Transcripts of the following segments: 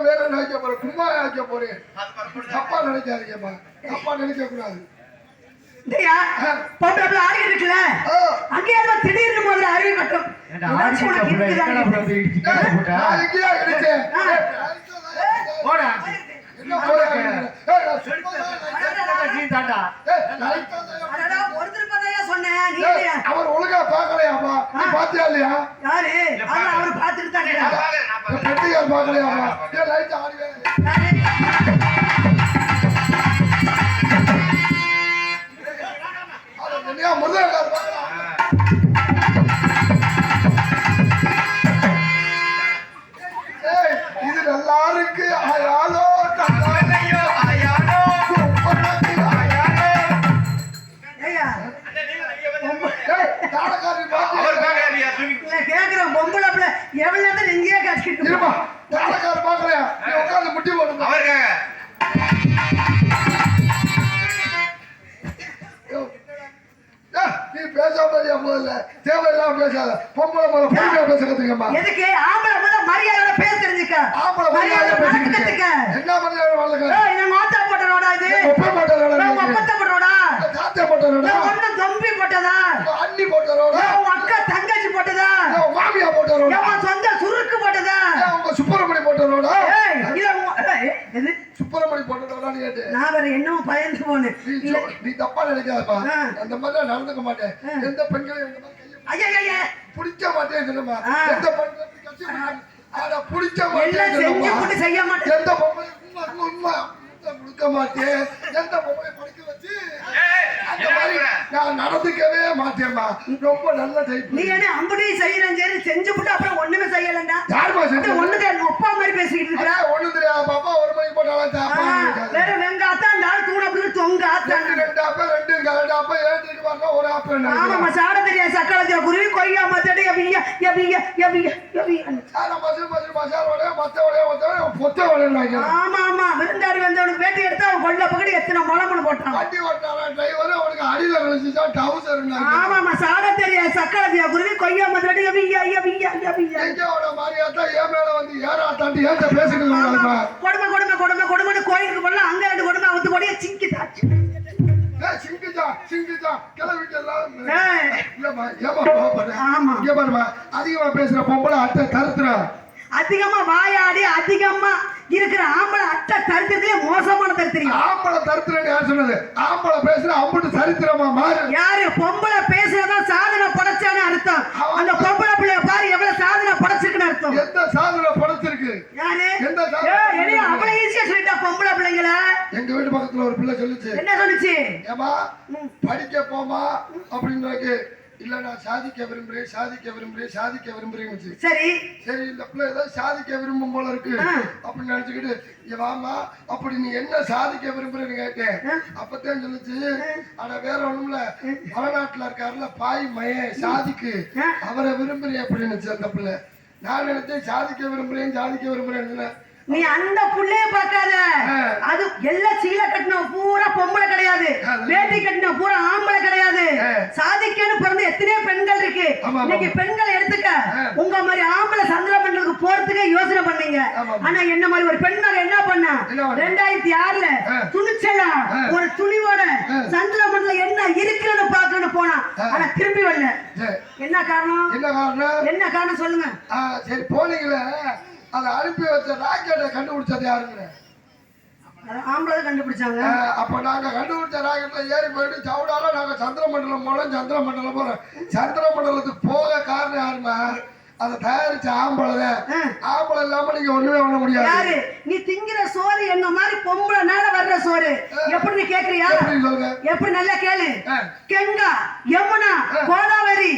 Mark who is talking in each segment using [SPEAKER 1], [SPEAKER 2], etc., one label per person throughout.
[SPEAKER 1] வேற நினைக்க போறேன். கும்மா நினைக்க போறேன். தப்பா நினைக்காதீங்கம்மா. தப்பா நினைக்க கூடாது
[SPEAKER 2] பொம்பளை ஆடிட்டு இருக்குல்ல?
[SPEAKER 1] ஆ.
[SPEAKER 2] அங்கேயாவது திடீர்னு முதல்ல அறிவு இல்லையா?
[SPEAKER 1] அவர் ஒழுங்கா பார்க்கலையாப்பா நீ பாத்தியா இல்லையா?
[SPEAKER 2] யாரு? அவரு அவரு பார்த்துட்டு தான்
[SPEAKER 1] ஏன் லைட் ஆடுவே
[SPEAKER 2] போனேன்
[SPEAKER 1] நீ தப்பா நினைக்காதப்பா. அந்த மாதிரி நடந்துக்க மாட்டேன். எந்த பெண்களையும் பிடிக்க மாட்டேன் சொல்லுமா. எந்த பிடிக்க- ஆனா
[SPEAKER 2] எல்லாம்
[SPEAKER 1] மாட்டேன்
[SPEAKER 2] செய்ய மாட்டேன்
[SPEAKER 1] எந்த பொம்பளை உண்மை கொடுக்க மாட்டேன் எந்த பொம்பளை படிக்க வச்சு அந்த மாதிரி? நான் நடந்துக்கவே மாட்டேன்மா ரொம்ப நல்ல டைப்
[SPEAKER 2] நீ என்ன அம்புடையும் செய்யறேன் சரி செஞ்சு போட்டு அப்புறம் ஒண்ணுமே செய்யலண்டா?
[SPEAKER 1] யாருமா செஞ்சு
[SPEAKER 2] ஒண்ணுக்கு ஒப்பா மாதிரி பேசிக்கிட்டு இருக்கிற
[SPEAKER 1] ஒண்ணு தெரியாது. பாப்பா ஒரு மணிக்கு போட்டாலும்
[SPEAKER 2] வேற வெங்க ஆத்தா அந்த ஆள் தூண அப்படி தொங்க ஆத்தா
[SPEAKER 1] ரெண்டு ஆப்ப ரெண்டு ஆப்ப ஏற்றிட்டு வரணும் ஒரு ஆப்ப
[SPEAKER 2] ஆமாம்மா சாட சக்காலத்தியா குருவி கொய்யா மத்தடி
[SPEAKER 1] சார மத்த வடைய பொத்த வடைய
[SPEAKER 2] ஆமா ஆமா. விருந்தாடி வந்தவனுக்கு வேட்டி எடுத்தா அவன் கொள்ள பக்கடி எத்தனை முளமுன்னு போட்டான்.
[SPEAKER 1] வண்டி ஓட்டாரா டிரைவர் அவனுக்கு அடியில விழுந்துச்சா டவுசர்
[SPEAKER 2] ஆமாமா சாட தெரியாது சக்காலத்தியா குருவி கொய்யா மத்தடி எபியா எபியா எபியா
[SPEAKER 1] எங்கேயோட மாதிரியாத்தா என் மேல வந்து ஏறா தாண்டி ஏன்ட்ட பேசிட்டு
[SPEAKER 2] கொடுமை கொடுமை கொடுமை கொடுமைன்னு கோயிலுக்கு போடலாம் அங்க ரெண்டு கொடுமை அவுத்து போடிய சிங்கி தாச்சு
[SPEAKER 1] சிங்கிஜா சிங்கிஜா கிளவிட்டு எல்லாம். இல்லம்மா ஏமா கோபப்படுற
[SPEAKER 2] ஆமா.
[SPEAKER 1] இங்க பாருமா அதிகமா பேசுற பொம்பளை அட்டை கருத்துறா
[SPEAKER 2] அதிகமா வாயாடி அதிகமா இருக்கிற ஆம்பளை அட்டை தரித்திரத்திலே மோசமான தரித்திரியம்
[SPEAKER 1] ஆம்பளை தருத்துறேன்னு யார் சொன்னது? ஆம்பளை பேசுற அம்புட்டு சரித்திரமா மாறு.
[SPEAKER 2] யாரு? பொம்பளை பேசுறதா சாதனை படைச்சான்னு அர்த்தம். அந்த பொம்பளை பிள்ளைய பாரு எவ்வளவு சாதனை படைச்சிருக்குன்னு அர்த்தம்
[SPEAKER 1] எந்த சாதனை படைச்சிருக்கு
[SPEAKER 2] யாரு
[SPEAKER 1] எந்த சாதனை?
[SPEAKER 2] ஏய், என்னைய அவ்வளவு ஈஸியா சொல்லிட்டா பொம்பளை பிள்ளைங்கள
[SPEAKER 1] எங்க வீட்டு பக்கத்துல ஒரு பிள்ளை சொல்லுச்சு.
[SPEAKER 2] என்ன சொல்லுச்சு?
[SPEAKER 1] ஏமா படிக்க போமா அப்படின்னாக்கு இல்ல நான் சாதிக்க விரும்புறேன் சாதிக்க விரும்புறேன் சாதிக்க விரும்புறேன்னு
[SPEAKER 2] சரி.
[SPEAKER 1] சரி இந்த பிள்ளை ஏதோ சாதிக்க விரும்பும் போல இருக்கு. அப்படின்னு நினைச்சுக்கிட்டு "இங்க வாமா அப்படி நீ என்ன சாதிக்க விரும்புறேன்னு கேட்டேன்
[SPEAKER 2] ஆ.
[SPEAKER 1] அப்பதான் சொல்லுச்சு. ஆனா வேற ஒண்ணுமில்ல வடநாட்டுல இருக்காருல பாய் மயன் சாதிக்கு. அவரை விரும்புறேன் அப்படின்னு அந்த பிள்ளை. நான் நினைச்சேன் சாதிக்க விரும்புறேன் சாதிக்க விரும்புறேன்னு
[SPEAKER 2] நீ அந்த புள்ளைய பார்க்காத. அது எல்லாம் சீலை கட்டின பூரா பொம்பளை கிடையாது. வேட்டி கட்டின பூரா ஆம்பளை கிடையாது. சாதிக்கன்னு பிறந்த எத்தனையோ பெண்கள் இருக்கு. இன்னைக்கு பெண்களை எடுத்துக்க. உங்க மாதிரி ஆம்பளை சந்திர மண்டலுக்கு போறதுக்கே யோசனை பண்ணீங்க. ஆனா என்ன மாதிரி ஒரு பெண் மகன் என்ன பண்ணா? ரெண்டாயிரத்தி ஆறுல. துணிச்சலா. ஒரு துணிவோட. சந்திர மண்டலம் என்ன இருக்குன்னு பாக்கணும்னு போனா. ஆனா திரும்பி வரல என்ன காரணம்
[SPEAKER 1] என்ன காரணம்
[SPEAKER 2] என்ன காரணம் சொல்லுங்க
[SPEAKER 1] சரி போனீங்களே அதை அனுப்பி வச்ச ராக்கெட்டை கண்டுபிடிச்சது யாருங்க?
[SPEAKER 2] ஆம்பளை கண்டுபிடிச்சாங்க.
[SPEAKER 1] அப்ப நாங்க கண்டுபிடிச்ச ராக்கெட்ல ஏறி போயிட்டு சவுடால நாங்க சந்திர மண்டலம் போனோம். சந்திர மண்டலம் போறோம் சந்திர மண்டலத்துக்கு போக காரணம் யாருமா அதை தயாரிச்ச ஆம்பளை. ஆம்பளை இல்லாம நீங்க ஒண்ணுமே பண்ண முடியாது.
[SPEAKER 2] யாரு? நீ திங்கிற சோறு என்ன மாதிரி பொம்பளை நாள வர்ற சோறு? எப்படி நீ கேக்குறியா?
[SPEAKER 1] எப்படி
[SPEAKER 2] நல்லா கேளு. கங்கா யமுனா. கோதாவரி.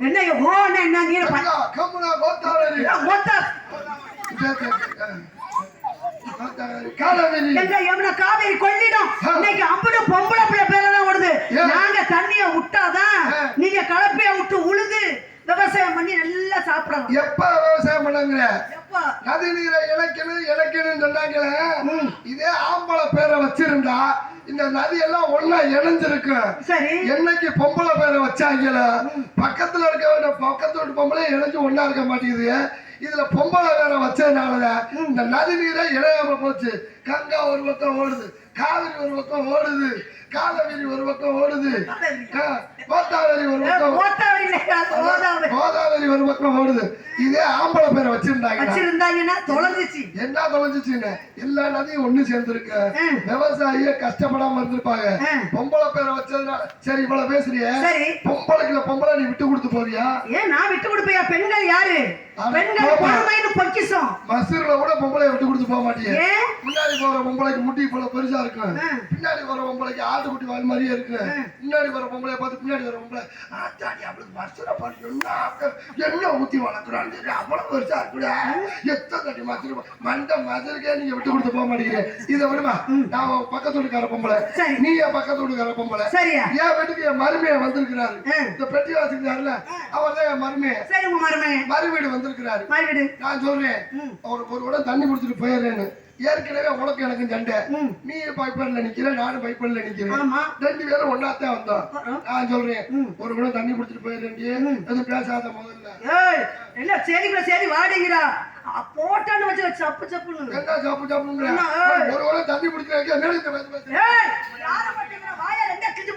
[SPEAKER 2] என்ன ஓ என்ன நீ
[SPEAKER 1] கமுனா கோதாவரி.
[SPEAKER 2] கங்கா யமுனா காவேரி கொள்ளிடம் இன்னைக்கு அம்புடு பொம்பளை பிள்ளை பேரெல்லாம் ஓடுது
[SPEAKER 1] ஏன்?
[SPEAKER 2] நாங்க தண்ணிய விட்டாதான்
[SPEAKER 1] ஆ.
[SPEAKER 2] நீங்க கலப்பைய விட்டு உழுது விவசாயம் பண்ணி நல்லா சாப்பிடலாம்
[SPEAKER 1] எப்ப விவசாயம் பண்ணாங்க
[SPEAKER 2] எப்பா
[SPEAKER 1] நதி நீரை இணைக்கணும் இணைக்கணும்னு சொன்னாங்களே இதே ஆம்பளை பேரை வச்சிருந்தா இந்த நதி எல்லாம் ஒண்ணா இணைஞ்சிருக்கு
[SPEAKER 2] சரி.
[SPEAKER 1] என்னைக்கு பொம்பளை பேரை வச்சாங்கல? பக்கத்துல இருக்க வேண்டிய பக்கத்து வீட்டு பொம்பளை இணைஞ்சு ஒன்னா இருக்க மாட்டேங்குது. இதுல பொம்பளை வேற வச்சதுனாலதான் இந்த நதி நீரை இணையாம போச்சு. கங்கா ஒரு பக்கம் ஓடுது. காவிரி ஒரு பக்கம் ஓடுது காலவரி ஒரு பக்கம் ஓடுது. கா- கோதாவரி ஒரு பக்கம்
[SPEAKER 2] கோத்தாவரி கோதாவரி
[SPEAKER 1] ஒரு பக்கம் ஓடுது. இதே ஆம்பளை பேரை வச்சிருந்தாங்க
[SPEAKER 2] வச்சிருந்தாங்கன்னா தொலைஞ்சிச்சு.
[SPEAKER 1] என்ன தொலைஞ்சிச்சுங்க எல்லா நதியும் ஒண்ணு சேர்ந்துருக்கு. விவசாயிய கஷ்டப்படாம இருந்திருப்பாங்க. பொம்பளை பேரை வச்சதுனால சரி இவ்வளவு பேசுறிய.
[SPEAKER 2] சரி.
[SPEAKER 1] பொம்பளைக்குள்ள பொம்பளை நீ விட்டு கொடுத்து போறியா?
[SPEAKER 2] ஏன் நான் விட்டு கொடுப்பையா? பெண்கள் யாரு. பெண்கள். பொறுமைன்னு பொக்கிஷம்.
[SPEAKER 1] மசூர்ல கூட பொம்பளை விட்டு கொடுத்து போக மாட்டிய.
[SPEAKER 2] ஏன்
[SPEAKER 1] முன்னாடி போற பொம்பளைக்கு முட்டி போல பெருசா இருக்கும். பின்னாடி போற பொம்பளைக்கு ஆட்டுக்குட்டி வால் மாதிரியே இருக்கு முன்னாடி போற பொம்பளை பார்த்து பின்னாடி வர பொம்பளை ஆத்தாடி அவளுக்கு மசூரை பார்த்து என்ன என்ன ஊத்தி வளர்க்குறான்னு தெரியல. அவ்வளவு பெருசா இருக்குடா. எத்தனை கட்டி மசூர் மண்டை மசருக்கே நீங்க விட்டு கொடுத்து போக மாட்டேங்கிறீங்க இதை விடுமா? நான் பக்கத்து வீட்டுக்கார பொம்பளை. நீ என் பக்கத்து வீட்டுக்கார பொம்பளை.
[SPEAKER 2] சரியா?
[SPEAKER 1] என் வீட்டுக்கு என் மருமையை வந்திருக்கிறாரு. இந்த பெட்டி வாசிக்கிறாருல அவர் தான் என் மருமையை
[SPEAKER 2] சரி உங்க மருமே
[SPEAKER 1] மறுவீடு வந்திருக்கிறாரு.
[SPEAKER 2] மறுவிடு.
[SPEAKER 1] நான் சொல்றேன். அவருக்கு ஒரு கூட தண்ணி குடிச்சிட்டு போயிடுறேன்னு. ஏற்கனவே உனக்கு எனக்கு சண்டை. நீ பைப்பர்ல நிக்கிற நானும் பைப்பர்ல நிக்கிறேன். ரெண்டு பேரும் ஒன்னாத்தான் வந்தோம். நான் சொல்றேன். ஒரு கூட தண்ணி குடிச்சிட்டு போயிடுறேன் எதுவும் பேசாத முதல்ல.
[SPEAKER 2] என்ன சரிங்களா சரி வாடிங்கிறா போட்டான்னு வச்சு சப்பு சப்புன்னு.
[SPEAKER 1] என்ன சாப்பு
[SPEAKER 2] ஏய்.
[SPEAKER 1] ஒரு கூட தண்ணி குடிக்கிறேன்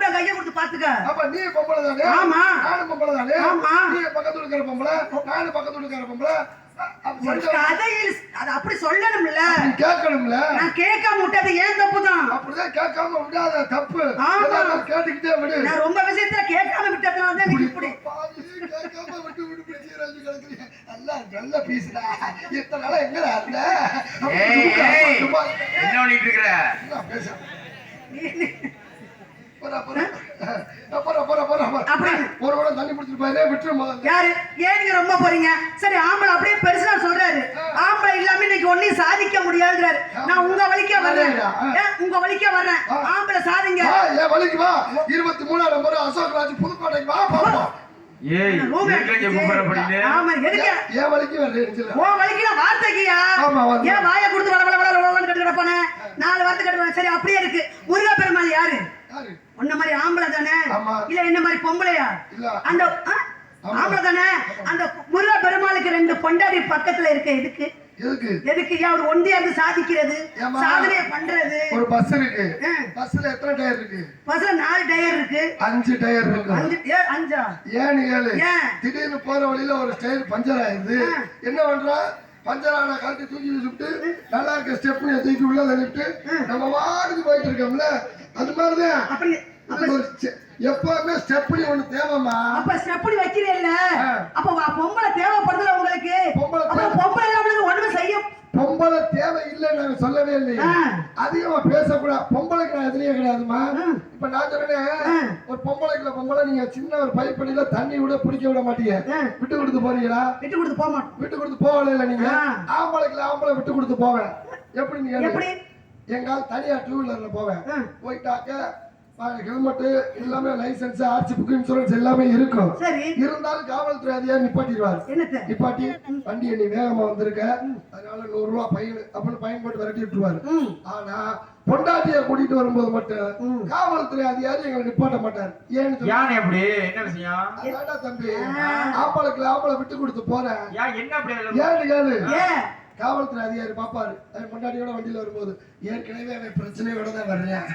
[SPEAKER 2] விட கையை கொடுத்து பாத்துக்க
[SPEAKER 1] அப்ப நீ பொம்பளை தானே?
[SPEAKER 2] ஆமா.
[SPEAKER 1] நானும் பொம்பளை தானே?
[SPEAKER 2] ஆமா.
[SPEAKER 1] நீ பக்கத்துல இருக்கிற பொம்பளை நானும் பக்கத்துல இருக்கிற பொம்பளை.
[SPEAKER 2] கதையில் அது அப்படி சொல்லணும்ல.
[SPEAKER 1] நீ கேட்கணும்ல.
[SPEAKER 2] நான் கேட்காம விட்டது ஏன் தப்பு தான்
[SPEAKER 1] அப்படிதான் கேட்காம விடாத தப்பு.
[SPEAKER 2] ஆமா.
[SPEAKER 1] கேட்டுக்கிட்டே விடு.
[SPEAKER 2] நான் ரொம்ப விஷயத்துல கேட்காம விட்டதுனால தான் இப்படி
[SPEAKER 1] கேட்காம விட்டு விட்டு ரஞ்சி கிடக்குறீங்க. நல்லா நல்ல பீஸ்டா. இத்தனை நாளா எங்கடா இருந்த?
[SPEAKER 3] என்ன பண்ணிட்டு இருக்கிற?
[SPEAKER 1] ஒரு குடம் தண்ணி குடிச்சிட்டு போயிரு, விட்டுரு முதல்ல.
[SPEAKER 2] யாரு? ஏன் நீங்க ரொம்ப போறீங்க? சரி ஆம்பளை அப்படியே பெருசா சொல்றாரு. ஆம்பளை இல்லாம இன்னைக்கு ஒன்னையும் சாதிக்க முடியாதுங்கிறாரு. நான் உங்க வழிக்கே வர்றேன். உங்க வழிக்கே வர்றேன். ஆம்பளை சாதிங்க.
[SPEAKER 1] என் வழிக்கு வா. இருபத்தி மூணாம் நம்பர் அசோக் ராஜ் புதுக்கோட்டைக்கு வா பாப்போம்.
[SPEAKER 3] ஏய்
[SPEAKER 2] ஆமா எதுக்கு?
[SPEAKER 1] வரல.
[SPEAKER 2] உன் வலிக்கு நான் வார்த்தைக்கியா
[SPEAKER 1] ஆமா, வந்து.
[SPEAKER 2] ஏன் வாயை கொடுத்து வள வள வள வளன்னு கட்டு கிடப்பானே? நாலு வார்த்தை கட்டுவானே. சரி அப்படியே இருக்கு. முருகா பெருமாள் யாரு? உன்ன மாதிரி ஆம்பளை தானே. இல்ல என்ன மாதிரி பொம்பளையா. அந்த? ஆம்பளை தானே? அந்த முருகா பெருமாளுக்கு ரெண்டு பொண்டாடி பக்கத்துல இருக்க எதுக்கு?
[SPEAKER 1] எதுக்கு?
[SPEAKER 2] ஏன் அவர் ஒண்டியா இருந்து சாதிக்கிறது? சாதனையை பண்றது?
[SPEAKER 1] ஒரு பஸ் இருக்கு. பஸ்ல எத்தனை டயர் இருக்கு?
[SPEAKER 2] பஸ்ல நாலு டயர் இருக்கு.
[SPEAKER 1] அஞ்சு டயர் இருக்கு.
[SPEAKER 2] அஞ்சு அஞ்சா?
[SPEAKER 1] ஏழு
[SPEAKER 2] ஏன்?
[SPEAKER 1] திடீர்னு போற வழியில ஒரு ஸ்டைல் பஞ்சர் ஆயிருது. என்ன பண்றா? பஞ்சர் ஆன கழட்டி தூக்கி வச்சுட்டு நல்லா இருக்க ஸ்டெப்னியை தூக்கி உள்ள தள்ளிட்டு நம்ம வாடுக்கு போயிட்டு இருக்கோம்ல. அது மாதிரிதான்
[SPEAKER 2] அப்படி
[SPEAKER 1] எப்பவுமே ஸ்டெப்னி ஒண்ணு தேவைம்மா
[SPEAKER 2] அப்ப ஸ்டெப்னி வைக்கிறீல்ல
[SPEAKER 1] ஆ.
[SPEAKER 2] அப்ப பொம்பளை தேவைப்படுதுல உங்களுக்கு
[SPEAKER 1] பொம்பளை.
[SPEAKER 2] பொம்பளை இல்லாம ஒண்ணுமே செய்ய
[SPEAKER 1] பொம்பளை தேவை இல்லைன்னு நாங்க சொல்லவே இல்லையே. அதிகமா பேசக்கூடாது பொம்பளைக்கு நான் எதுலயே கிடையாதுமா. இப்ப நான்
[SPEAKER 2] ஆ.
[SPEAKER 1] ஒரு பொம்பளைக்குள்ள பொம்பளை நீங்க சின்ன ஒரு பைப் பண்ணில தண்ணி விட பிடிக்க விட மாட்டீங்க. விட்டு கொடுத்து போறீங்களா
[SPEAKER 2] விட்டு கொடுத்து போக மாட்டோம்
[SPEAKER 1] விட்டு கொடுத்து போகல இல்ல நீங்க. ஆம்பளைக்குள்ள ஆம்பளை விட்டு கொடுத்து போவேன் எப்படி நீங்க
[SPEAKER 2] எப்படி
[SPEAKER 1] எங்கால் தனியா டூ வீலர்ல போவேன். போயிட்டாக்க ஹெல்மெட் எல்லாமே லைசென்ஸ் ஆர்சி புக் இன்சூரன்ஸ் எல்லாமே இருக்கும்.
[SPEAKER 2] சரி.
[SPEAKER 1] இருந்தாலும் காவல்துறை அதிகாரி நிப்பாட்டிடுவார். நிப்பாட்டி வண்டியை நீ வேகமா வந்திருக்க. அதனால நூறு ரூபா பையன் அப்படின்னு பையன் போட்டு விரட்டி விட்டுருவாரு. ஆனா பொண்டாட்டிய கூட்டிட்டு வரும்போது மட்டும். காவல்துறை அதிகாரி எங்களை நிப்பாட்ட மாட்டார். ஏன்னு
[SPEAKER 3] எப்படி என்ன விஷயம்?
[SPEAKER 1] அதான்டா தம்பி. ஆம்பளைக்கு ஆம்பளை விட்டு கொடுத்து போறேன். ஏன்னு கேளு.
[SPEAKER 2] ஏன்?
[SPEAKER 1] காவல்துறை அதிகாரி பாப்பாரு. அவன் பொண்டாட்டியோட வண்டியில வரும்போது ஏற்கனவே அவன் பிரச்சனையோட தான் வர்றேன்.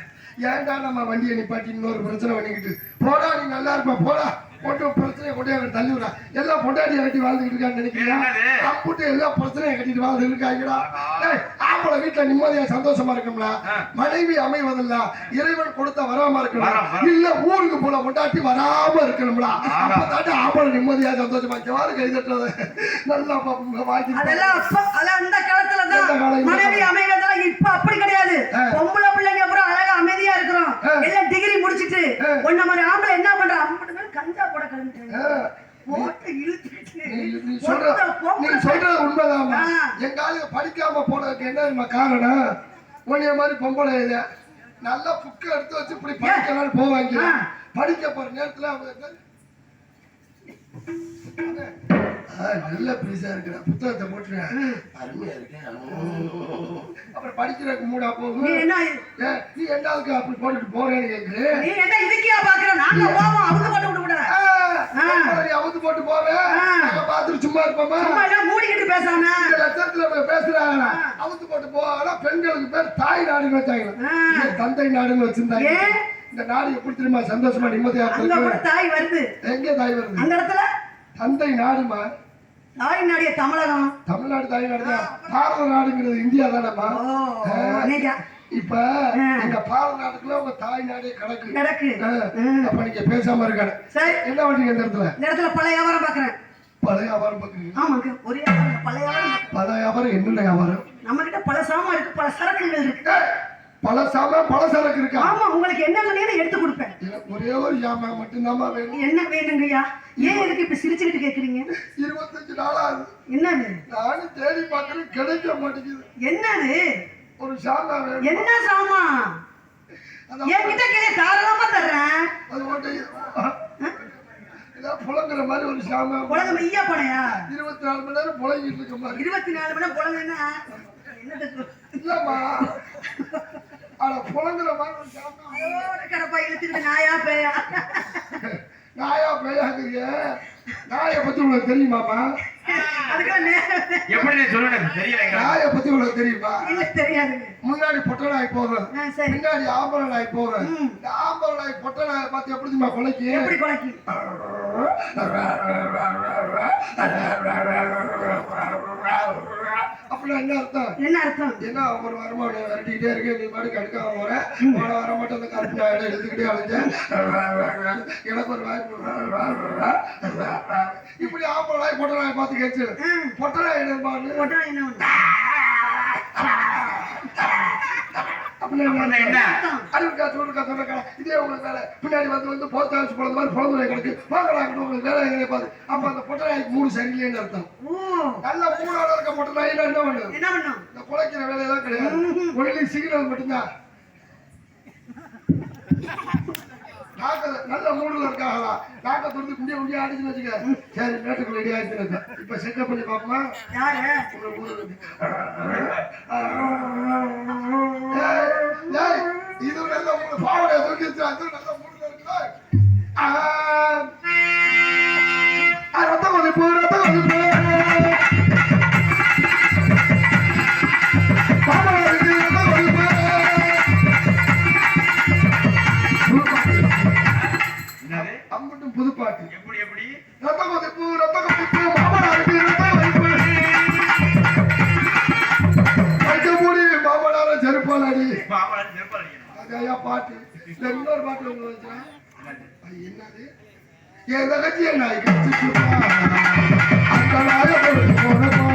[SPEAKER 1] ஏன்டா நம்ம வண்டியை நிப்பாட்டி இன்னொரு பிரச்சனை பண்ணிக்கிட்டு? போடா நீ நல்லா இருப்ப போடா. போட்டு பிரச்சனையை கொண்டு அவன் தள்ளி விடா எல்லாம் பொண்டாட்டியை கட்டி வாழ்ந்துட்டு இருக்கான்னு நினைக்கிறீங்க
[SPEAKER 3] என்னது?
[SPEAKER 1] அப்புட்டு எல்லா பிரச்சனையும் கட்டிட்டு வாழ்ந்து இருக்காங்கடா. ஏய், ஆம்பளை வீட்டுல நிம்மதியா சந்தோஷமா இருக்கும்ல. மனைவி அமைவதில்ல இறைவன் கொடுத்த வராம இருக்கணும். இல்ல ஊருக்கு போல பொண்டாட்டி வராம இருக்கணும்ல
[SPEAKER 3] ஆமா.
[SPEAKER 1] அப்பதாண்டி ஆம்பளை நிம்மதியா சந்தோஷமா ஜவாரு கை தட்டுறது நல்லா வாங்கி
[SPEAKER 2] அதெல்லாம் அப்ப அந்த காலத்துல தான் மனைவி அமைவதெல்லாம் இப்ப அப்படி கிடையாது. பொம்பளை பிள்ளைங்க அப்புறம் அழகா அமைதியா இருக்கிறோம். எல்லாம் டிகிரி முடிச்சிட்டு. ஒன்ன மாதிரி ஆம்பளை என்ன பண்றா கஞ்சா போட கிளம்பிட்டாங்க
[SPEAKER 1] ஆ.
[SPEAKER 2] போட்டு இழுத்துட்டு
[SPEAKER 1] நீ- சொல்றது உண்மைதாம்மா.
[SPEAKER 2] ஆ.
[SPEAKER 1] எங்க ஆளுங்க படிக்காம போனதுக்கு என்ன காரணம்? உன்னைய மாதிரி பொம்பளை நல்லா புக்கை எடுத்து வச்சு இப்படி படிக்கலாம் போவாங்க. படிக்க போற நேரத்துல அவங்க நல்ல பீஸா இருக்கிற புத்தகத்தை போட்டுறேன் அருமையா இருக்கேன். அப்புறம் படிக்கிறதுக்கு மூடா போகும் நீ என்னாவுக்கு அப்படி போட்டுட்டு போறேன்னு கேக்குது
[SPEAKER 2] நீ என்ன இதுக்கியா பாக்குற நாங்க போவோம். அவங்க போட்டு விட்டு விட
[SPEAKER 1] நீ அவுத்து போட்டு போவேன். பார்த்துட்டு சும்மா இருப்போமா?
[SPEAKER 2] மூடிக்கிட்டு பேசாம.
[SPEAKER 1] லட்சத்துல பேசுறாங்க. அவுத்து போட்டு போவாங்க பெண்களுக்கு பேர் தாய் நாடுன்னு வச்சாங்க. தந்தை நாடுன்னு வச்சிருந்தாங்க? இந்த நாடு எப்படி தெரியுமா? சந்தோஷமா நிம்மதியா
[SPEAKER 2] தாய் வருது.
[SPEAKER 1] எங்க தாய் வருது?
[SPEAKER 2] அந்த இடத்துல?
[SPEAKER 1] தந்தை நாடுமா?
[SPEAKER 2] தாய் நாடிய தமிழகம்.
[SPEAKER 1] தமிழ்நாடு தாய் நாடு தான். பாரத நாடுங்கிறது இந்தியா தானேம்மா? இப்ப. எங்க பாரத நாட்டுக்குள்ள உங்க தாய் நாடே கிடக்கு.
[SPEAKER 2] கிடக்கு.
[SPEAKER 1] அப்ப நீங்க பேசாம இருக்காரு
[SPEAKER 2] சரி.
[SPEAKER 1] என்ன பண்றீங்க இந்த இடத்துல?
[SPEAKER 2] இந்த இடத்துல பழைய வியாபாரம் பாக்குறேன்.
[SPEAKER 1] பழைய வியாபாரம் பாக்குறீங்க?
[SPEAKER 2] ஆமாங்க ஒரே வியாபாரம், பழைய வியாபாரம்.
[SPEAKER 1] பழைய வியாபாரம் என்னென்ன வியாபாரம்?
[SPEAKER 2] நம்ம கிட்ட பல சாமான் இருக்கு பல சரக்குகள் இருக்கு.
[SPEAKER 1] பல சாமான் பல சரக்கு இருக்கா?
[SPEAKER 2] ஆமா உங்களுக்கு என்ன சொன்னீங்கன்னு எடுத்து கொடுப்பேன்.
[SPEAKER 1] எனக்கு ஒரே ஒரு ஜாமான் மட்டும்தாம்மா வேணும்.
[SPEAKER 2] என்ன வேணுங்கய்யா? ஏன் எதுக்கு இப்ப சிரிச்சுக்கிட்டு கேக்குறீங்க?
[SPEAKER 1] இருபத்தஞ்சு நாளா ஆகுது.
[SPEAKER 2] என்னது?
[SPEAKER 1] நானும் தேடி பார்க்கறேன் கிடைக்க மாட்டேங்குது.
[SPEAKER 2] என்னது?
[SPEAKER 1] ஒரு சாமான் வேணும்.
[SPEAKER 2] என்ன
[SPEAKER 1] அதான்
[SPEAKER 2] என்கிட்ட கேட்க தாராளமா தர்றேன்.
[SPEAKER 1] அது மட்டும் புலங்குற மாதிரி ஒரு சாமான்
[SPEAKER 2] உலகம் ஐயா
[SPEAKER 1] இருபத்தி நாலு மணி நேரம் புலங்கிட்டு இருக்க மாதிரி.
[SPEAKER 2] இருபத்தி நாலு மணி நேரம் குழந்தைன்னா என்னது
[SPEAKER 1] இல்லம்மா. ஆனா புலங்குற மாதிரி
[SPEAKER 2] கடப்பா நாயா பேயா?
[SPEAKER 1] நாயா பேயாக்குறீங்க நாயை பத்தி உங்களுக்கு தெரியுமாமா
[SPEAKER 3] எப்படி சொல்லணும் தெரியல.
[SPEAKER 1] நாயை பத்தி உங்களுக்கு தெரியுமா? முன்னாடி பொட்டை நாய்
[SPEAKER 2] சரி.
[SPEAKER 1] பின்னாடி ஆம்பளை நாய்
[SPEAKER 2] ம்.
[SPEAKER 1] இந்த ஆம்பளை நாய் பொட்டை நாயை பார்த்து எப்படி தெரியுமா கொலைக்கு?
[SPEAKER 2] எப்படி குலைக்கு?
[SPEAKER 1] அப்படின்னா என்ன அர்த்தம்?
[SPEAKER 2] என்ன அர்த்தம்?
[SPEAKER 1] என்ன ஒரு வாரமா உன்னை விரட்டிக்கிட்டே இருக்கு? நீ பாட்டு கடுக்காம போற. போன மட்டும் அந்த கருப்பு எடுத்துக்கிட்டே அழைச்சேன் எனக்கு ஒரு வாய்ப்பு இப்படி ஆம்பளை நாய் பொட்டை நாய் பார்த்து கேச்சு
[SPEAKER 2] ம்.
[SPEAKER 1] பொட்டை நாய் என்னப்பான்னு
[SPEAKER 2] உடனே என்ன பண்ணு?
[SPEAKER 1] அப்படின்னா
[SPEAKER 3] அப்படின்னா என்ன?
[SPEAKER 1] இதே உங்களுக்கு வேலை. பின்னாடி வந்து வந்து போஸ்ட் ஆஃபீஸ் மாதிரி பிறந்த கிடக்கு உங்களுக்கு வேலை எங்கே அப்ப அந்த பொட்டை நாய்க்கு மூணு சரியில்லைன்னு அர்த்தம். நல்ல மூணோட இருக்க என்ன பண்ணும்?
[SPEAKER 2] என்ன பண்ணும்?
[SPEAKER 1] இந்த குலைக்கிற வேலையெல்லாம் கிடையாது. ஒன்லி சிக்னல் மட்டும்தான். நாக்க நல்ல மூடுல இருக்காங்களா? நாக்க துறந்து குண்டிய குண்டிய அடிச்சுன்னு வச்சுக்க. சரி நேற்றுக்கு ரெடி ஆயிடுச்சு இப்ப செட்டப் பண்ணி பார்ப்போமா?
[SPEAKER 2] யாரு?
[SPEAKER 1] இது நல்ல மூடு பாவடைய வச்சு அது நல்ல மூடுல இருக்குதா ஆ, ஆ, ரத்த கொதிப்பு ரத்த கொதிப்பு புதுப்பாட்டு.
[SPEAKER 3] எப்படி எப்படி?
[SPEAKER 1] ரத்த கொதிப்பு ரத்த கொதிப்பு மாமனா இருக்கு ரத்த மாமனார்
[SPEAKER 3] செருப்பால்.
[SPEAKER 1] அதையா பாட்டு. இன்னொரு வச்சா என்னது? என் தகச்சி என்ன கட்சி சுத்தா அந்த நாய பொழுது போனப்பா.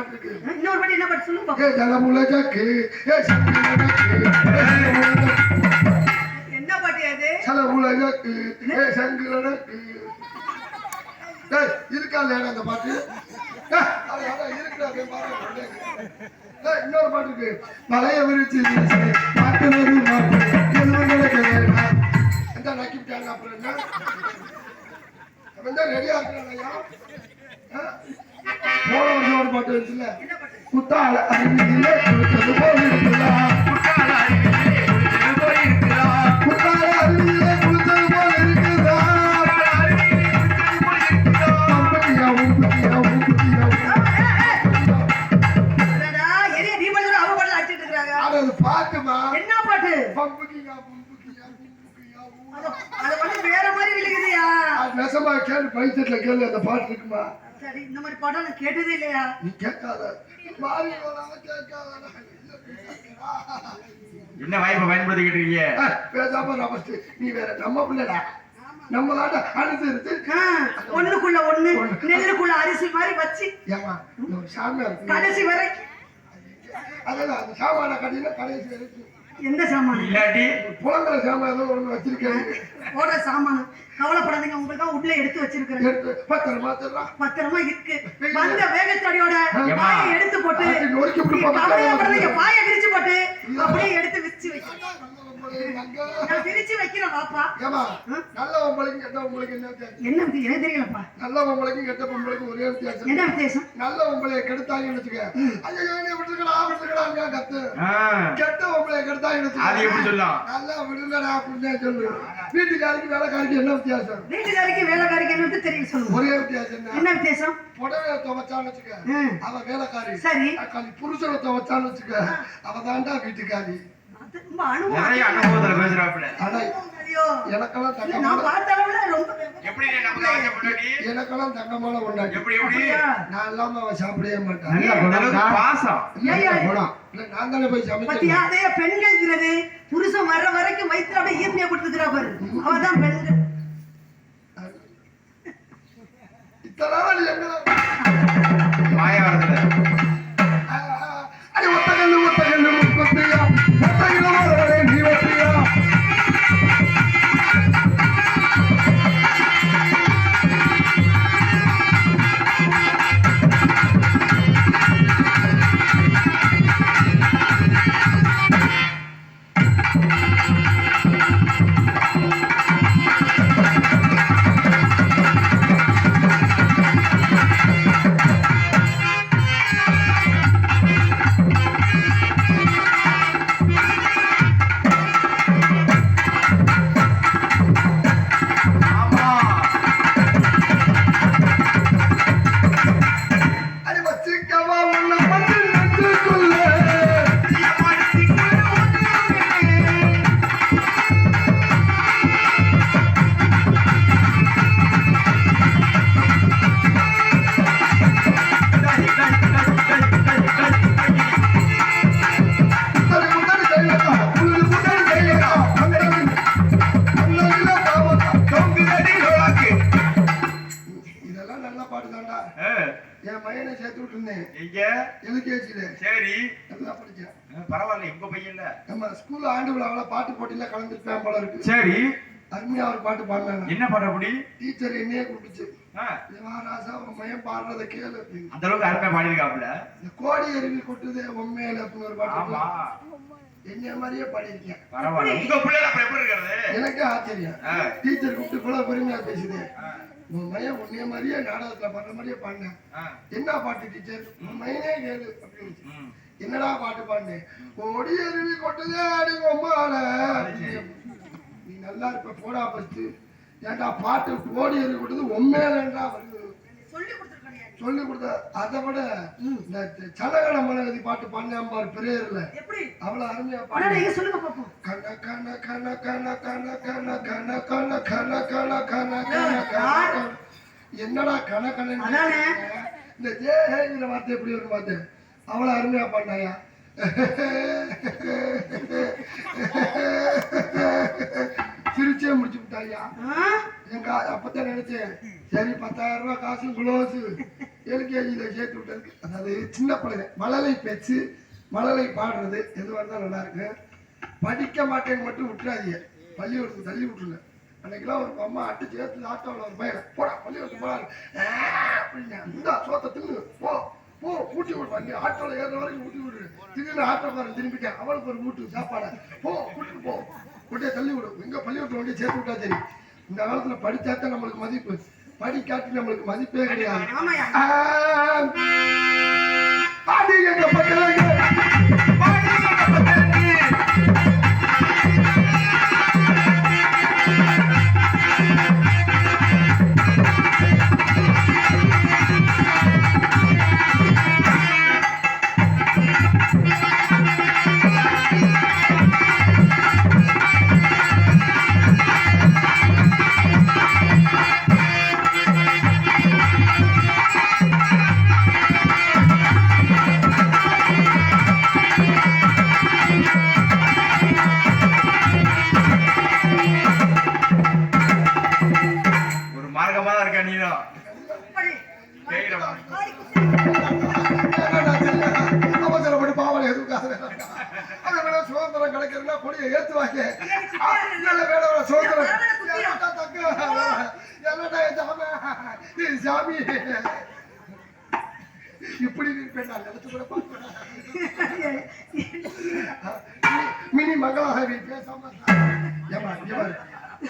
[SPEAKER 2] கத்துக்கிட்டா
[SPEAKER 1] இன்னொரு
[SPEAKER 2] வாட்டி என்ன பாட்டு சொல்லு பாப்போம்.
[SPEAKER 1] ஏ ஜலமுல ஜக்கு ஏ ஜக்கு ஜக்கு
[SPEAKER 2] என்ன பாட்டு அது
[SPEAKER 1] சலமுல ஜக்கு ஏ சங்குல ஜக்கு இருக்கா இல்லையா அந்த பாட்டு இன்னொரு பாட்டு இருக்கு மலைய விரிச்சு வீசு, மாட்டுனது மாட்டு. எந்த நக்கிவிட்டாங்க அப்புறம் என்ன? ரெடியா. ஆ? போன வருஷம் ஒரு பாட்டு
[SPEAKER 2] பாட்டு
[SPEAKER 1] குத்தால
[SPEAKER 2] என்ன பாட்டு?
[SPEAKER 1] பம்புக்கியா, பம்புக்கியா, பம்புக்கியா, ஊ.
[SPEAKER 2] அது வந்து வேற மாதிரி விழுகுதுயா
[SPEAKER 1] நெசமா கேளு பைசட்ல கேளு அந்த பாட்டு இருக்குமா?
[SPEAKER 2] சரி இந்த மாதிரி பாடம் நான் கேட்டதே இல்லையா?
[SPEAKER 1] நீ கேட்காத. மாறி வராம கேட்காத.
[SPEAKER 3] என்ன வாய்ப்பை பயன்படுத்திக்கிட்டு இருக்கீங்க
[SPEAKER 1] பேசாம first, நீ வேற நம்ம பிள்ளைடா. நம்மளாட்ட அனுசரிச்சு
[SPEAKER 2] ஆ, ஒண்ணுக்குள்ள ஒண்ணு நெல்லுக்குள்ள அரிசி மாதிரி வச்சு.
[SPEAKER 1] ஏமா இந்த ஒரு சாமியா இருக்கு
[SPEAKER 2] கடைசி வரைக்கும்.
[SPEAKER 1] அதான் அந்த சாமான கடையில கடைசி வரைக்கும்.
[SPEAKER 2] எந்த சாமான்?
[SPEAKER 3] இல்லாட்டி
[SPEAKER 1] புலங்குற சாமான் ஏதோ வச்சிருக்கேன்.
[SPEAKER 2] போடுற சாமான். கவலைப்படாதீங்க உங்களுக்கு தான் உள்ள எடுத்து வச்சிருக்கிறேன்.
[SPEAKER 1] எடுத்து பத்திரமா
[SPEAKER 2] இருக்கு. வந்த வேகத்தடியோட? பாயை எடுத்து போட்டு கவலைப்படாதீங்க பாயை விரிச்சு போட்டு அப்படியே எடுத்து விரிச்சு வைக்க நான் விரிச்சு வைக்கிறேன் வாப்பா.
[SPEAKER 1] ஏமா நல்ல பொம்பளைக்கும் கெட்ட பொம்பளைக்கும் என்ன வித்தியாசம்?
[SPEAKER 2] என்ன வித்தி- எனக்கு தெரியலப்பா.
[SPEAKER 1] நல்ல பொம்பளைக்கும் கெட்ட பொம்பளைக்கும் ஒரே வித்தியாசம்.
[SPEAKER 2] என்ன வித்தியாசம்?
[SPEAKER 1] நல்ல பொம்பளைய கெடுத்தாங்கன்னு வச்சுக்க. ஐயோ நீ விட்டுக்கடா கத்து. கெட்ட
[SPEAKER 3] அது எப்படி
[SPEAKER 1] வச்சுக்க
[SPEAKER 3] சொல்லும்
[SPEAKER 1] நல்லா விடுங்கடா அப்படின்னு சொல்லு. வீட்டுக்காரிக்கு வேலைக்காரிக்கு என்ன வித்தியாசம்?
[SPEAKER 2] வீட்டுக்காரிக்கு வேலைக்காரிக்கு என்ன தெரியும் சொல்லுங்க.
[SPEAKER 1] ஒரே வித்தியாசம் என்ன?
[SPEAKER 2] வித்தியாசம்?
[SPEAKER 1] புடவைய துவைச்சான்னு வச்சுக்க. அவ வேலைக்காரி.
[SPEAKER 2] சரி.
[SPEAKER 1] புருஷனை துவைச்சான்னு வச்சுக்க. அவ தாண்டா வீட்டுக்காரி. எனக்கெல்லாம் அவன் சாப்பிடவே மாட்டான். நான் தானே போய் சமைச்சேன்
[SPEAKER 2] அதே பெண்கள்ங்கிறது புருஷன் வர்ற வரைக்கும் வயிற்றுல அப்படியே ஈர்மையா கொடுத்துருக்கிறா பாரு. அவதான் பெண்கள்.
[SPEAKER 1] என் பையனை சேர்த்து விட்டுருந்தேன். எல்கேஜில
[SPEAKER 3] சரி.
[SPEAKER 1] நல்லா படிச்சேன்.
[SPEAKER 3] ஆ, பரவாயில்ல உங்க பையன்ல
[SPEAKER 1] நம்ம ஸ்கூல் ஆண்டு விழாவில் பாட்டு போட்டியில கலந்துருப்பேன் போல இருக்கு.
[SPEAKER 3] சரி.
[SPEAKER 1] அருமையா ஒரு பாட்டு பாடினாங்க
[SPEAKER 3] என்ன பாடுற அப்படி?
[SPEAKER 1] டீச்சர் என்னையே கூப்பிட்டுச்சு
[SPEAKER 3] ஆ,
[SPEAKER 1] ராசா உன் மயம் பாடுறத கேளு அப்படின்னு.
[SPEAKER 3] அந்த அளவுக்கு அருமையா பாடியிருக்காப்புல?
[SPEAKER 1] இந்த கோடி அருவி கொட்டுதே உண்மையில அப்படின்னு ஒரு பாட்டு
[SPEAKER 3] ஆமா.
[SPEAKER 1] இருக்கு. என்னைய மாதிரியே பாடியிருக்கேன்.
[SPEAKER 3] பரவாயில்ல. உங்க பிள்ளை அப்ப எப்படி இருக்கிறது?
[SPEAKER 1] எனக்கே ஆச்சரியம். டீச்சர் கூப்பிட்டு இவ்வளவு பெருமையா பேசுது. உன் மையம் உன்னைய மாதிரியே நாடகத்துல பாடுற மாதிரியே பாடினேன். என்ன பாட்டு டீச்சர்? உன் மையனே கேளு அப்படின்னு. என்னடா பாட்டு பாடினேன் கோடி அருவி கொட்டுதே அடி உம்மால நீ நல்லா இருப்ப போடா ஃபர்ஸ்ட் ஏன்டா பாட்டு கோடி அருவி கொட்டுது உண்மையிலன்றா வருது.
[SPEAKER 2] சொல்லி கொடுத்துருக்காங்க
[SPEAKER 1] சொல்லி கொடுத்த அதை விட இந்த சலகட மனகதி பாட்டு பாடினான் பாரு பெரியர்ல
[SPEAKER 2] எப்படி
[SPEAKER 1] அவ்வளவு அருமையா
[SPEAKER 2] அண்ணா
[SPEAKER 1] பாடு
[SPEAKER 2] நீங்க சொல்லுங்க பாப்போம்
[SPEAKER 1] கன கன கன கன கன கன கன கன கன கன கன கன கன என்னடா கன கன. இந்த ஜேங்கிற வார்த்தை எப்படி இருக்கு பார்த்தேன் அவ்வளவு அருமையா பண்ணாயா சிரிச்சே முடிச்சு விட்டாயா? எங்க அப்பதான் நினைச்சேன் சரி பத்தாயிரம் ரூபாய் காசு குளோஸு எல்கேஜியில் சேர்த்து விட்டதுக்கு அதாவது சின்ன பிள்ளைங்க மழலை பேச்சு மழலை பாடுறது எதுவாக இருந்தாலும் நல்லா இருக்கு. படிக்க மாட்டேங்க மட்டும் விட்டுறாதீங்க. பள்ளிக்கூடத்துக்கு தள்ளி விட்டுருங்க. அன்னைக்கெல்லாம் ஒரு அம்மா அட்டு சேர்த்து ஆட்டோவில் ஒரு பையன் போடா பள்ளிக்கூடத்துக்கு போடா அப்படின்னு இந்த சோத்தத்துக்கு போ போ ஊட்டி விடுவா நீ ஆட்டோவில் ஏறுற வரைக்கும் ஊட்டி விடு. திடீர்னு ஆட்டோக்காரன் திரும்பிட்டேன் அவளுக்கு ஒரு ஊட்டு சாப்பாடை. போ கூட்டிட்டு போ கொண்டே தள்ளி விடு. எங்கே பள்ளிக்கூடத்தில் வண்டி சேர்த்து விட்டா சரி. இந்த காலத்துல படிச்சாத்தான் நம்மளுக்கு மதிப்பு. படிக்காட்டி நம்மளுக்கு மதிப்பே கிடையாது. அது எங்க
[SPEAKER 3] பக்கம் நீதான்
[SPEAKER 1] எதுக்காக சுதந்திரம் கிடைக்கிறதுனா கொடியை ஏத்துவாங்க சுதந்திரம் சாமி மினி மகளாக நீ பேசாம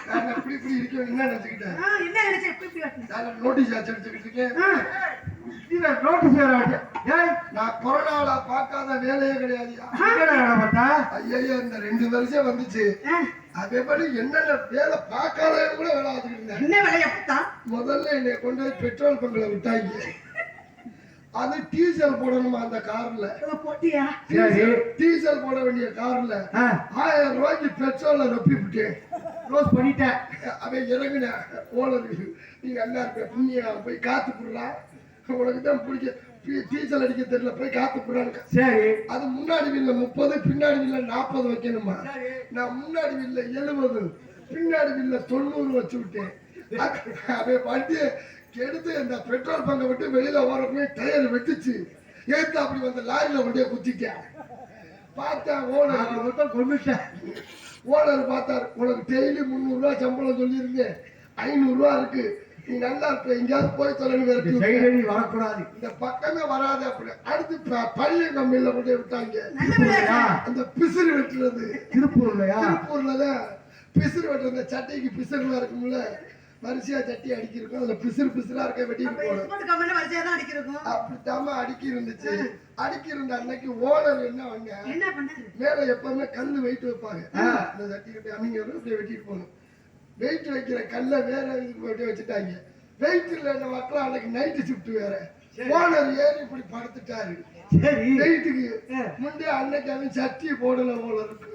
[SPEAKER 1] நான் இப்படி இப்படி இருக்கேன் என்ன நினைச்சுக்கிட்டேன்
[SPEAKER 2] என்ன நினைச்ச இப்படி இப்படி காட்டுன?
[SPEAKER 1] நான் நோட்டீஸ் அடிச்சுக்கிட்டு இருக்கேன்.
[SPEAKER 4] இதுல நோட்டீஸ் வேற. ஏய்,
[SPEAKER 1] நான் கொரோனாவில பார்க்காத வேலையே
[SPEAKER 4] பார்த்தா?
[SPEAKER 1] ஐயய்யா இந்த ரெண்டு வருஷம் வந்துச்சு. அதே மாதிரி என்னென்ன வேலை பார்க்காத கூட வேலை பார்த்துக்கிட்டு இருந்தேன்.
[SPEAKER 2] என்ன வேலையை பார்த்தா?
[SPEAKER 1] முதல்ல என்னை கொண்டு போய் பெட்ரோல் பங்கில் விட்டாங்க. அது டீசல் போடணுமா அந்த கார்ல?
[SPEAKER 2] போட்டியா.
[SPEAKER 1] டீசல் போட வேண்டிய கார்ல ஆயிரம் ரூபாய்க்கு பெட்ரோலை ரொப்பி விட்டேன்
[SPEAKER 4] க்ளோஸ் பண்ணிட்டேன்.
[SPEAKER 1] அவன் இறங்குன ஓனர் நீ நல்லா புண்ணியா போய் காத்து போடலாம் உனக்கு தான் பிடிக்க டீ- டீசல் அடிக்க தெரியல போய் காத்து போடான்னு
[SPEAKER 4] சரி.
[SPEAKER 1] அது முன்னாடி வீல்ல முப்பது பின்னாடி வீல்ல நாற்பது வைக்கணுமா? நான் முன்னாடி வீல்ல எழுபது பின்னாடி வீல்ல தொண்ணூறு வச்சு விட்டேன். அவன் வண்டியை கெடுத்து அந்த பெட்ரோல் பங்கை விட்டு வெளியில ஓரப்போய் டயர் வெட்டுச்சு. ஏத்து அப்படி வந்த லாரியில கொண்டே குத்திட்டேன் பார்த்தா ஓனர்
[SPEAKER 4] மொத்தம் கொண்டுட்டேன்.
[SPEAKER 1] ஓனர் பார்த்தார் உனக்கு டெய்லி முந்நூறுரூவா சம்பளம் சொல்லியிருந்தேன். ஐநூறுரூவா இருக்கு. நீ நல்லா இருப்ப எங்கேயாவது போய் சொல்லணும்
[SPEAKER 4] வரக்கூடாது.
[SPEAKER 1] இந்த பக்கமே வராது அப்படி. அடுத்து ப- பழைய கம்பெனில கொண்டு விட்டாங்க. அந்த பிசிறு வெட்டுறது.
[SPEAKER 4] திருப்பூர்லயா?
[SPEAKER 1] திருப்பூர்ல தான் பிசிறு வெட்டுறது. சட்டைக்கு பிசிறுலாம் இருக்கும்ல. வரிசையா சட்டி அடிக்கிருக்கும் அதுல பிசிறு பிசிறா இருக்க வெட்டிட்டு போகணும். அப்படித்தாம அடுக்கி இருந்துச்சு அடுக்கி இருந்த அன்னைக்கு ஓனர் என்ன பண்ண? மேல எப்பவுமே கல்லு வெயிட் வைப்பாங்க. இந்த சட்டி கட்டி அமைங்க அப்படியே வெட்டிட்டு போகணும். வெயிட் வைக்கிற கல்லை வேற இதுக்கு அப்படியே வச்சுட்டாங்க. வெயிட் இல்லைன்னு மக்கள் அன்னைக்கு நைட்டு ஷிஃப்ட் வேற. ஓனர் ஏறி இப்படி படுத்துட்டாரு. வெயிட்டுக்கு முன்னே அன்னைக்கு அவன் சட்டி போடல போல இருக்கு.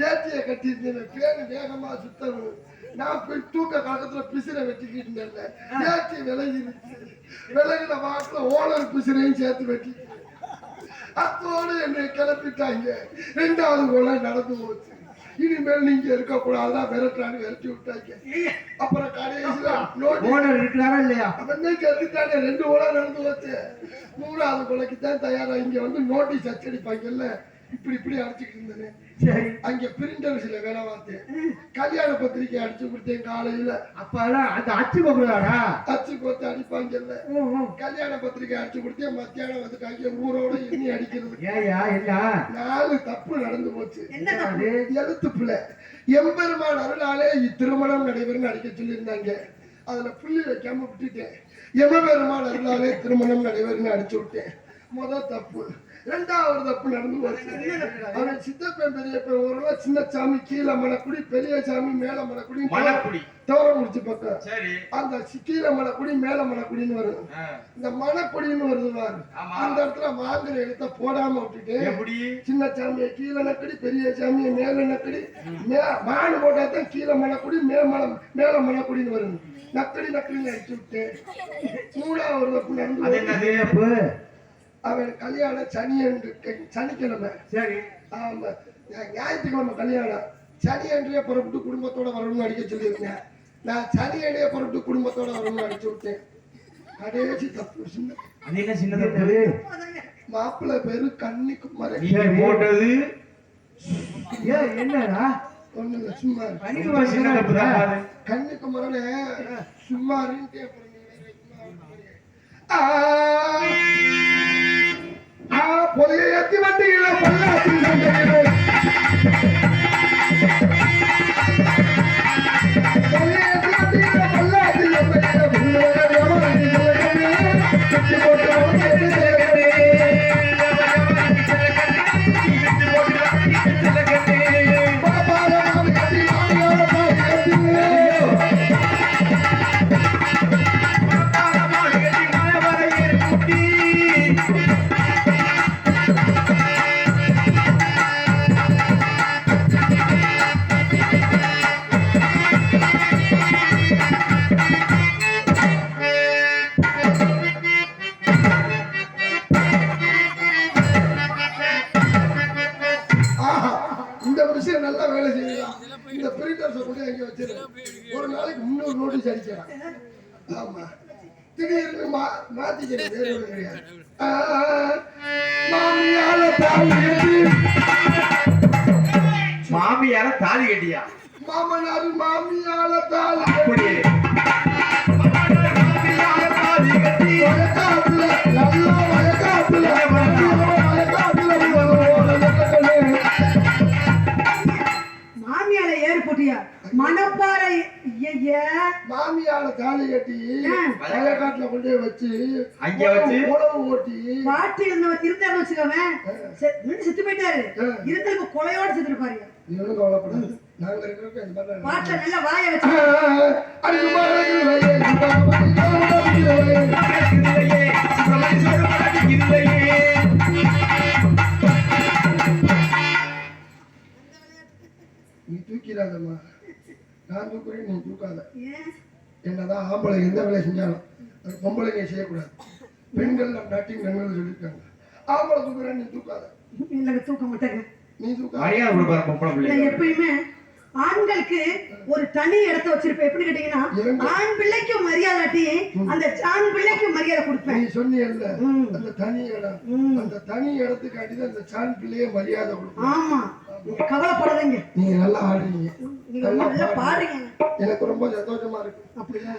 [SPEAKER 1] வேட்டியை கட்டியிருந்தேன். பேரு வேகமா சுத்தணும். நான் போய் தூக்க கழகத்துல பிசிற வெட்டிக்கிட்டு இருந்தேன் வேட்டி விலகிருச்சு. விலகின வாக்குல ஓனர் பிசிறையும் சேர்த்து வெட்டி அத்தோடு என்னை கிளப்பிட்டாங்க. ரெண்டாவது கொலை நடந்து போச்சு. இனிமேல் நீங்க இருக்கக்கூடாதுதான் விரட்டான்னு விரட்டி விட்டாங்க. அப்புறம் கடைசியில
[SPEAKER 4] ஓனர் இருக்கிறாரா இல்லையா?
[SPEAKER 1] அவனே கருத்துட்டானே ரெண்டு கொலை நடந்து போச்சு. மூணாவது கொலைக்கு தான் தயாரா. இங்க வந்து நோட்டீஸ் அச்சடிப்பாங்கல்ல. இப்படி இப்படி அடிச்சுக்கிட்டு இருந்தேன்.
[SPEAKER 4] சரி.
[SPEAKER 1] அங்க பிரிண்டர்ஸ்ல வேலை பார்த்தேன். கல்யாண பத்திரிக்கை அடிச்சு கொடுத்தேன் காலையில.
[SPEAKER 4] அப்பெல்லாம் அந்த அச்சு பகுதாரா
[SPEAKER 1] அச்சு கோத்து அடிப்பாங்கல்ல கல்யாண பத்திரிக்கை அடிச்சு கொடுத்தேன். மத்தியானம் வந்துட்டாங்க ஊரோட எண்ணி அடிக்கிறது.
[SPEAKER 4] ஏயா என்ன
[SPEAKER 1] நாலு தப்பு நடந்து போச்சு. எழுத்து பிள்ளை எம்பெருமான் அருளாலே இத்திருமணம் நடைபெறும் அடிக்க சொல்லியிருந்தாங்க. அதுல புள்ளி வைக்காம விட்டுட்டேன். எமபெருமான் அருளாலே திருமணம் நடைபெறும் அடிச்சு விட்டேன். முத தப்பு. ரெண்டாவது தப்பு நடந்து அவன் சித்தப்பன் பெரியப்பன் நாள் சின்ன சாமி கீழே மணக்குடி பெரிய சாமி மேல மணக்குடி
[SPEAKER 3] மணக்குடி.
[SPEAKER 1] முடிச்சு பக்கம்
[SPEAKER 3] சரி.
[SPEAKER 1] அந்த கீழே மணக்குடி மேல மணக்குடின்னு வரும். இந்த மணக்குடின்னு வருது பாரு. அந்த இடத்துல வாங்குற எழுத்த போடாம விட்டுட்டு சின்ன சாமியை கீழே நக்கடி பெரிய சாமியை மேல நக்கடி மே மாடு போட்டா தான் கீழே மணக்குடி மே மலம் மேல மணக்குடின்னு வரும் நக்கடி நக்கடின்னு அடிச்சு விட்டேன் மூணாவது நடந்து அவன் கல்யாணம் சனியன்று சனிக்கிழமை.
[SPEAKER 4] சரி.
[SPEAKER 1] ஆமா. ஞாயிற்றுக்கிழமை கல்யாணம். சனியன்றைய புறப்பட்டு குடும்பத்தோட வரணும்னு அடிக்க சொல்லியிருந்தேன். நான் சனியனைய புறப்பட்டு குடும்பத்தோட வரணும்னு அடிச்சு விட்டேன். கடைசி தப்பு சின்ன
[SPEAKER 3] அது என்ன சின்னது
[SPEAKER 4] என்னது?
[SPEAKER 1] மாப்பிள்ளை பேரு கன்னிக்குமாரன்
[SPEAKER 3] நீங்க போட்டது.
[SPEAKER 4] என்னடா?
[SPEAKER 1] ஒண்ணு இல்ல சும்மா
[SPEAKER 3] சின்ன தப்பு.
[SPEAKER 1] கன்னிக்குமரனே சும்மா இருந்துட்டே அப்புறம் ஆ, விஷயம் நல்லா வேலை செய்யலாம். இந்த பிரிண்டர்ஸை கூட எங்க வச்சிரு. ஒரு நாளைக்கு முன்னூறு நோட்டீஸ் அடிக்கிறான் ஆமா. திடீர்னு மா மாத்திக்கிறேன் வேற கிடையாது. மாமியால தாலி கட்டி.
[SPEAKER 3] மாமியார தாலி கட்டியா?
[SPEAKER 1] மாமனார் மாமியால தாலி
[SPEAKER 3] அப்படியே.
[SPEAKER 2] மணப்பாறை ஐய
[SPEAKER 1] மாமியால தாலி கட்டி வயக்காட்டுல கொண்டு வச்சு
[SPEAKER 3] அங்க வச்சு?
[SPEAKER 1] உழவு ஓட்டி
[SPEAKER 2] பாட்டி இருந்தவன் இருந்தாரு வச்சுக்கோவேன் செத்து போயிட்டாரு. இருந்தாலும் இப்ப கொலையோட செத்து இருப்பாரு
[SPEAKER 1] இவனும் கவலைப்படாது. நாங்க இருக்கிறப்ப
[SPEAKER 2] பாட்டில நல்ல வாய வச்சு.
[SPEAKER 3] இல்லையே
[SPEAKER 1] நீ தூக்கிறாதம்மா நான் தூக்குறேன் நீ தூக்காத? என்னதான் ஆம்பளை எந்த வேலையை செஞ்சாலும் அது பொம்பளைங்க செய்யக்கூடாது. பெண்கள் நம் நாட்டின் பெண்கள் சொல்லியிருக்காங்க. ஆம்பளை தூக்குறேன் நீ தூக்காத.
[SPEAKER 2] இல்லைங்க தூக்க. மாட்டேங்க
[SPEAKER 1] நீ
[SPEAKER 3] பிள்ளை
[SPEAKER 2] எப்பயுமே ஆண்களுக்கு ஒரு தனி இடத்த வச்சிருப்பேன். எப்படி கேட்டீங்கன்னா? ஆண் பிள்ளைக்கு மரியாதை அந்த ஆண் பிள்ளைக்கு மரியாதை கொடுப்பேன்.
[SPEAKER 1] நீ சொன்னியல்ல
[SPEAKER 2] ம்.
[SPEAKER 1] அந்த தனி இடம். அந்த தனி இடத்துக்காண்டி தான் அந்த சான் பிள்ளையே மரியாதை கொடுக்கும்
[SPEAKER 2] ஆமா. நீங்க கவலைப்படாதீங்க.
[SPEAKER 1] நீங்க நல்லா ஆடுறீங்க.
[SPEAKER 2] நல்லா பாடுறீங்க.
[SPEAKER 1] எனக்கு ரொம்ப சந்தோஷமா இருக்கு.
[SPEAKER 2] அப்படியா?